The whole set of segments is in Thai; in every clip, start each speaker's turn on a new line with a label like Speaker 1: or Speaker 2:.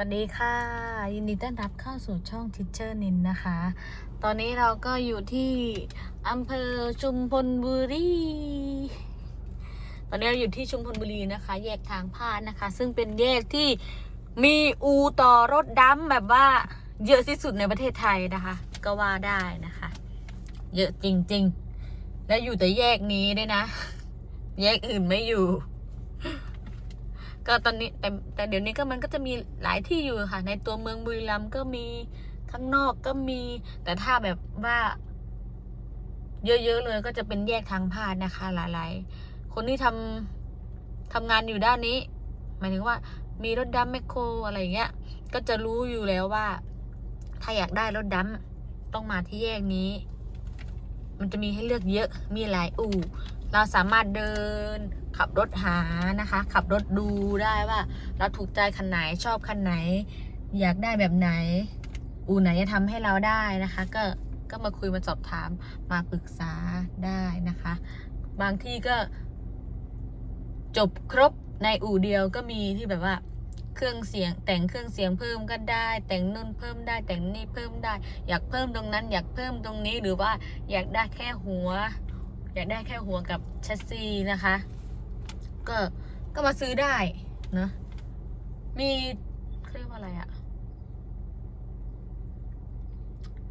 Speaker 1: วัสดีค่ะ ยินดีต้อนรับเข้าสู่ช่องทิชเชอร์นินนะคะ ตอนนี้เราก็อยู่ที่อำเภอชุมพลบุรี ตอนนี้เราอยู่ที่ชุมพลบุรีนะคะ แยกทางพาดนะคะ ซึ่งเป็นแยกที่มีอูต่อรถดำแบบว่าเยอะที่สุดในประเทศไทยนะคะ ก็ว่าได้นะคะ เยอะจริงๆ และอยู่แต่แยกนี้ด้วยนะ แยกอื่นไม่อยู่ ก็ตอนนี้แต่แต่เดี๋ยวนี้ก็มันก็จะมีหลายที่อยู่ค่ะ ในตัวเมืองบุรีรัมย์ก็มีข้างนอกก็มี แต่ถ้าแบบว่า เยอะๆเลยก็จะเป็นแยกทางพาดนะคะ หลายๆ คนที่ทำทำงานอยู่ด้านนี้ หมายถึงว่า มีรถดัมแมคโครอะไรอย่างเงี้ย ก็จะรู้อยู่แล้วว่า ถ้าอยากได้รถดัมต้องมาที่แยกนี้ มันจะมีให้เลือกเยอะมีหลายอู่ เราสามารถเดินขับรถหานะคะ ขับรถดูได้ว่า เราถูกใจคันไหนชอบคันไหน อยากได้แบบไหน อู่ไหนจะทำให้เราได้นะคะ ก็ก็มาคุยมาสอบถามมาปรึกษาได้นะคะ บางที่ก็ จบครบในอู่เดียวก็มีที่แบบว่าเครื่องเสียงแต่งเครื่องเสียงเพิ่มก็ได้ แต่งนู่นเพิ่มได้แต่งนี่เพิ่มได้ อยากเพิ่มตรงนั้น อยากเพิ่มตรงนี้หรือว่าอยากได้แค่หัว อยากได้แค่หัวกับแชสซีนะคะ ก็ก็มาซื้อได้เนอะมีเรียกว่าอะไรอะ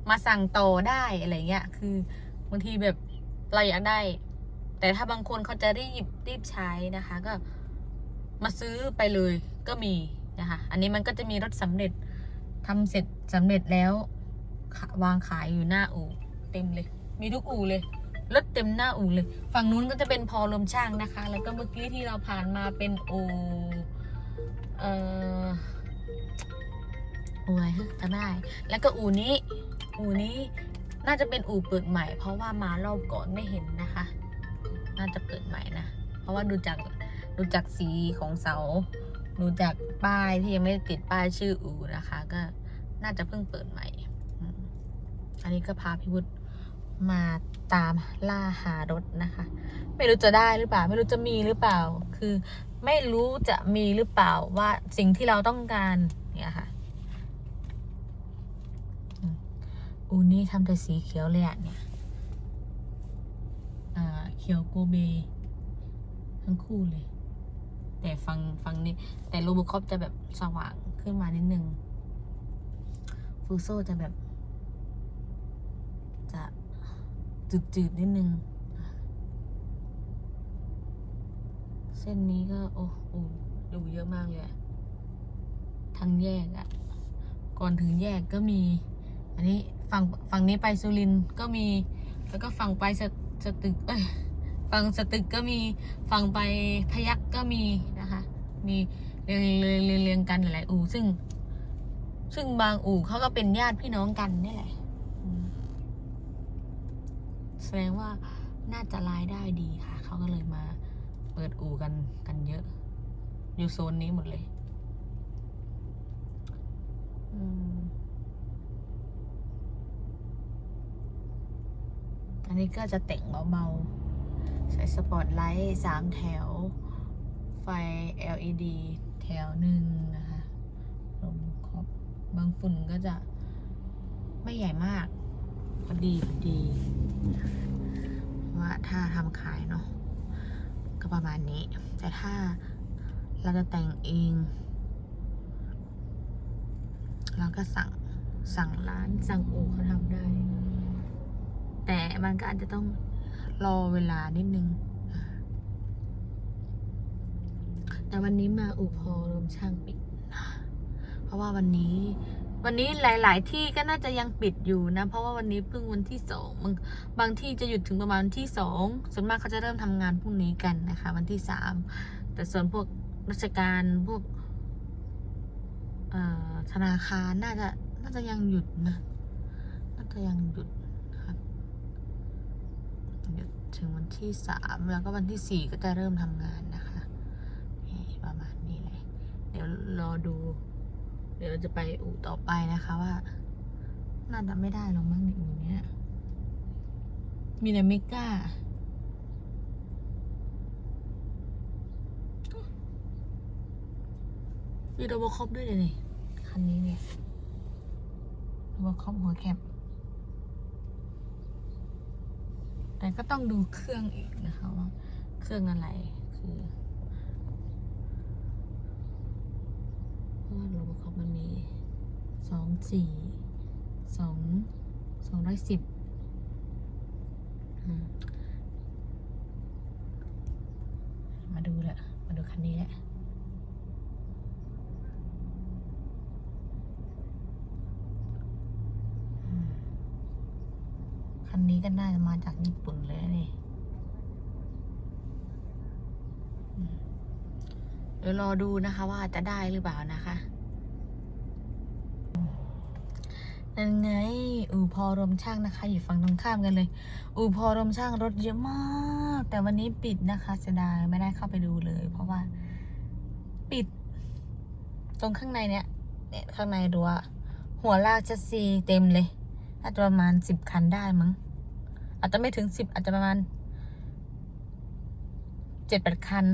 Speaker 1: มาสั่งต่อได้อะไรเงี้ย คือบางทีแบบเราอยากได้ แต่ถ้าบางคนเขาจะรีบรีบใช้นะคะ ก็มาซื้อไปเลยก็มีนะคะ อันนี้มันก็จะมีรถสำเร็จทำเสร็จสำเร็จแล้ววางขายอยู่หน้าอู่เต็มเลย มีทุกอู่เลย รถเต็มหน้าอู่เลย ฝั่งนู้นก็จะเป็นพอลมช่างนะคะ แล้วก็เมื่อกี้ที่เราผ่านมาเป็นอู่เอ่ออู่อะไรฮะจำไม่ได้ แล้วก็อู่นี้ อู่นี้น่าจะเป็นอู่เปิดใหม่ เพราะว่ามารอบก่อนไม่เห็นนะคะ น่าจะเปิดใหม่นะ เพราะว่าดูจากดูจากสีของเสา ดูจากป้ายที่ยังไม่ติดป้ายชื่ออู่นะคะ ก็น่าจะเพิ่งเปิดใหม่ อันนี้ก็พาพี่วุฒิ มาตามล่าหารถนะคะ ไม่รู้จะได้หรือเปล่า ไม่รู้จะมีหรือเปล่า คือไม่รู้จะมีหรือเปล่าว่าสิ่งที่เราต้องการเนี่ยค่ะอูนี่ทำแต่สีเขียวเลยอะเนี่ยอ่าเขียวโกเบ ทั้งคู่เลย แต่ฟังฟังนี้แต่โรบคอปจะแบบสว่างขึ้นมานิดนึง ฟูโซจะแบบ จะ จืดๆนิดนึง เส้นนี้ก็ โอ้โหดูเยอะมากเลยทั้งแยกอะก่อนถึงแยกก็มี อันนี้ฝั่งฝั่งนี้ไปสุรินทร์ก็มี แล้วก็ฝั่งไปสตสตึก เอ้ย ฝั่งสตึกก็มี ฝั่งไปพยักก็มีนะคะ มีเรียงเรียงเรียงกันหลายอู่ซึ่ง ซึ่งบางอู่เขาก็เป็นญาติพี่น้องกันนี่แหละ แสดงว่าน่าจะรายได้ดีค่ะ เขาก็เลยมาเปิดอู่กันกันเยอะ อยู่โซนนี้หมดเลยอันนี้ก็จะแต่งเบาๆ ใส่สปอตไลท์สามแถว ไฟ LED แถวหนึ่งนะคะลมครอบบางฝุ่นก็จะไม่ใหญ่มาก พอดี พอดี ว่าถ้าทำขายเนาะก็ประมาณนี้ แต่ถ้าเราจะแต่งเอง เราก็สั่งสั่งร้านสั่งอู่เขาทำได้ แต่มันก็อาจจะต้องรอเวลานิดนึง แต่วันนี้มาอุพอรวมช่างปิด เพราะว่าวันนี้ วันนี้หลาย ๆ ที่ก็น่าจะยังปิดอยู่นะ เพราะว่าวันนี้เพิ่งวันที่สองบางบางที่จะหยุดถึงประมาณวันที่สองส่วนมากเขาจะเริ่มทำงานพรุ่งนี้กันนะคะ วันที่สามแต่ส่วนพวกราชการพวกธนาคารน่าจะน่าจะยังหยุดนะน่าจะยังหยุดครับหยุดถึงวันที่สามแล้วก็วันที่สี่ก็จะเริ่มทำงานนะคะประมาณนี้เลย เดี๋ยวรอดู ดี๋ยวจะไปอู่ต่อไปนะคะว่าน่าจะไม่ได้หรอกมั้งในอู่เนี้ย มีแต่เมก้ามีโรบอคอปด้วยเลยนี่คันนี้เนี่ยว่าคอบหัวแคบแต่ก็ต้องดูเครื่องอีกนะคะว่าเครื่องอะไรคือ เพราะว่าโรบอคอปมันมีสองสี่สองสองร้อยสิบมาดูแหละมาดูคันนี้แหละคันนี้ก็น่าจะมาจากญี่ปุ่นอืมเดี๋ยวรอดูนะคะว่าจะได้หรือเปล่านะคะนั่นไง อู่พอรมช่างนะคะ อยู่ฝั่งตรงข้ามกันเลย อู่พอรมช่างรถเยอะมาก แต่วันนี้ปิดนะคะเสียดายไม่ได้เข้าไปดูเลย เพราะว่า ปิด ตรงข้างในเนี้ยเนี่ยข้างในรั้วหัวลากชัซีเต็มเลยอาจจะประมาณสิบคันได้มั้ง อาจจะไม่ถึงสิบอาจจะประมาณเจ็ดแปดคัน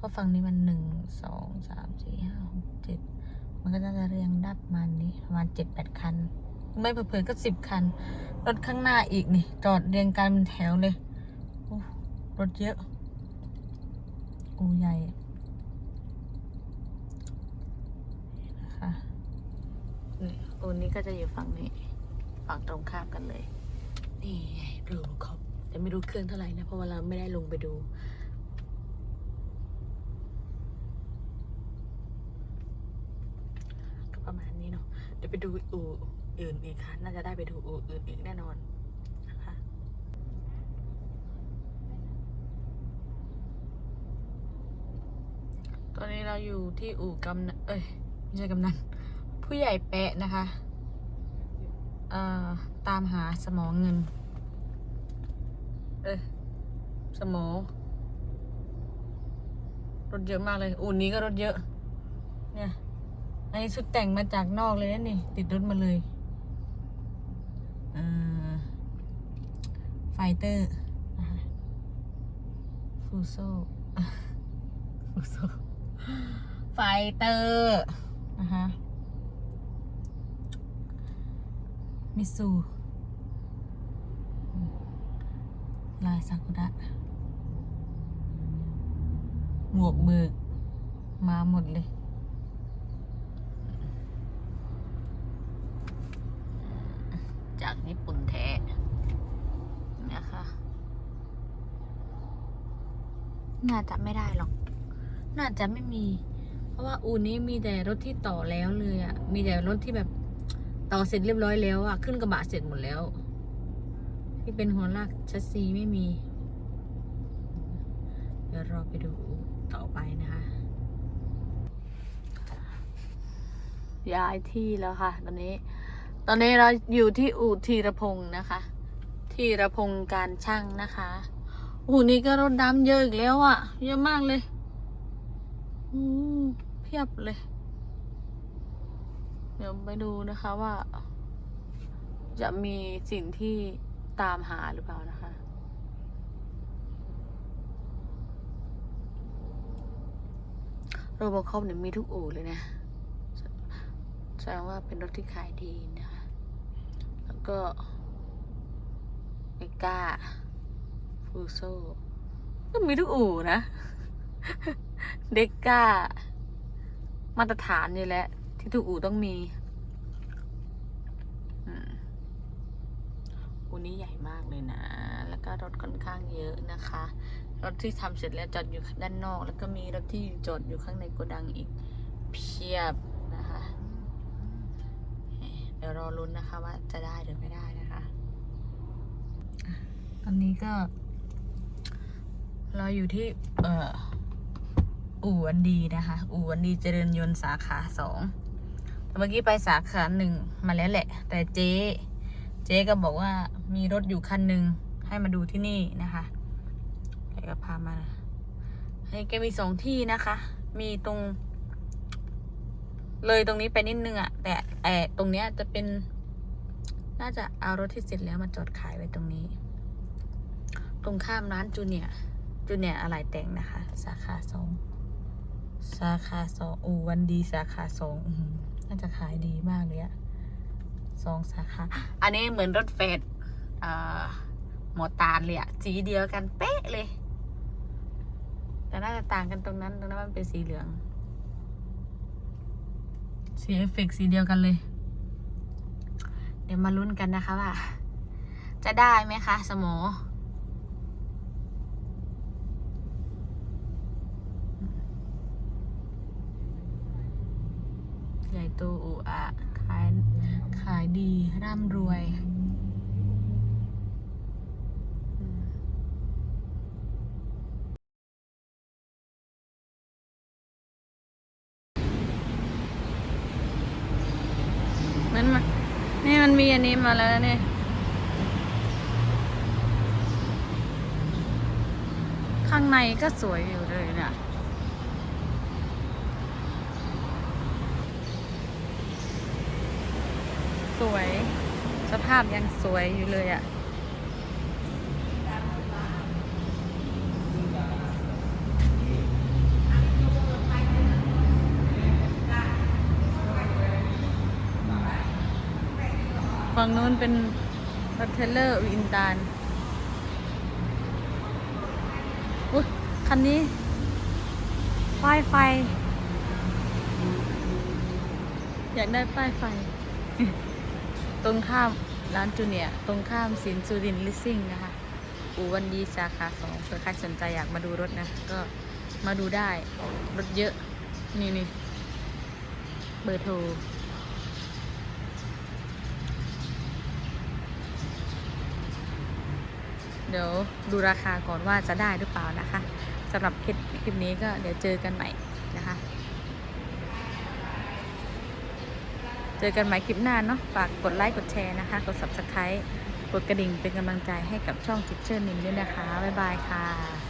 Speaker 1: เพราะฝั่งนี้มันหนึ่งสองสามสี่ห้าหกเจ็ดมันก็น่าจะเรียงดับมานี้ประมาณเจ็ดแปดคัน ไม่เผื่อๆก็สิบคัน รถข้างหน้าอีกนี่ จอดเรียงกันเป็นแถวเลยรถเยอะอูใหญ่นะคะนี่อูนี้ก็จะอยู่ฝั่งนี้ ฝั่งตรงข้ามกันเลย นี่ดูเขาแต่ไม่รู้เครื่องเท่าไหร่นะ เพราะว่าเราไม่ได้ลงไปดู ก็ประมาณนี้เนาะ เดี๋ยว ไปดูอู่อื่นอีกค่ะ น่าจะได้ไปดูอู่อื่นอีกแน่นอนนะคะตอนนี้เราอยู่ที่อู่กำนันเอ้ยไม่ใช่กำนันผู้ใหญ่แปะนะคะเอ่อตามหาสมองเงิน เอ้ยสมองรถเยอะมากเลยอู่นี้ก็รถเยอะ เนี่ย อันนี้ชุดแต่งมาจากนอกเลยนะนี่ ติดรถมาเลยเอ่อไฟเตอร์ฟูโซฟูโซไฟเตอร์นะคะมิซูลายซากุระหมวกเบิกมาหมดเลย จากญี่ปุ่นแท้นะคะ น่าจะไม่ได้หรอก น่าจะไม่มี เพราะว่าอูนี้มีแต่รถที่ต่อแล้วเลยอะ่ะ มีแต่รถที่แบบต่อเสร็จเรียบร้อยแล้วอะ่ะ ขึ้นกระบะเสร็จหมดแล้ว ที่เป็นหัวลากชัสซีไม่มี เดี๋ยวรอไปดูต่อไปนะคะย้ายที่แล้วค่ะ ตอนนี้ ตอนนี้เราอยู่ที่อู่ธีรพงศ์นะคะธีรพงศ์การช่างนะคะ อู่นี้ก็รถดำเยอะอีกแล้วอะ่ะ เยอะมากเลย อืมเพียบเลย เดี๋ยวไปดูนะคะว่า จะมีสิ่งที่ตามหาหรือเปล่านะคะโรบอคอปเนี่ยมีทุกอู่เลยนะ แสดงว่าเป็นรถที่ขายดีนะคะ แล้วก็เมกา ฟูโซก็มีทุกอู่นะ เด็กก้า มาตรฐานนี่แหละที่ทุกอู่ต้องมีอู่นี้ใหญ่มากเลยนะ แล้วก็รถค่อนข้างเยอะนะคะ รถที่ทำเสร็จแล้วจอดอยู่ด้านนอก แล้วก็มีรถที่จอดอยู่ข้างในโกดังอีกเพียบนะคะ เดี๋ยวรอลุ้นนะคะว่าจะได้หรือไม่ได้นะคะ ตอนนี้ก็ เราอยู่ที่เอ่ออู่วันดีนะคะ อู่วันดีเจริญยนต์สาขาสองเมื่อกี้ไปสาขาหนึ่งมาแล้วแหละ แต่เจ๊ เจ๊ก็บอกว่ามีรถอยู่คันหนึ่งให้มาดูที่นี่นะคะแกก็พามาให้แกมีสองที่นะคะ มีตรง เลยตรงนี้ไปนิดนึงอะ่ะแต่แอตรงเนี้ยจะเป็น น่าจะเอารถที่เสร็จแล้วมาจอดขายไว้ตรงนี้ ตรงข้ามร้านจูเนียร์ จูเนียอะไรแต่งนะคะ สาขาสองสาขาสองอูวันดีสาขาสองน่าจะขายดีมากเลยอะสองสาขา อันนี้เหมือนรถเฟดอ่าหมอตาลเลยอะสีเดียวกันเป๊ะเลย แต่น่าจะต่างกันตรงนั้นตรงนั้นมันเป็นสีเหลือง สีเอฟเฟกต์สีเดียวกันเลย เดี๋ยวมาลุ้นกันนะคะว่า จะได้ไหมคะ สมอ ใหญ่ โตอุอะขายขายดีร่ำรวยมันมานี่มันมีอันนี้มาแล้วนะเนี่ยข้างในก็สวยอยู่เลยเนี่ย สวย สภาพยังสวยอยู่เลยอะ่ะฝั่งนู้นเป็นรถเทเลอร์วินตาลอุ้ยคันนี้ป้ายไฟ อยากได้ป้ายไฟ ตรงข้ามร้านจูเนียตรงข้ามสินสุรินลิสซิ่งนะคะอูวันดีสาขาสองเผื่อใครสนใจอยากมาดูรถนะ ก็มาดูได้ รถเยอะ นี่นี่เบอร์โทรเดี๋ยวดูราคาก่อนว่าจะได้หรือเปล่านะคะสำหรับคลิปคลิปนี้ก็เดี๋ยวเจอกันใหม่นะคะ เจอกันใหม่คลิปหน้าเนาะ ฝากกดไลค์ กดแชร์นะคะ กด subscribe กดกระดิ่งเป็นกำลังใจให้กับช่องจิ t เชอร์นิมด้วยนะคะ บ๊ายบายค่ะ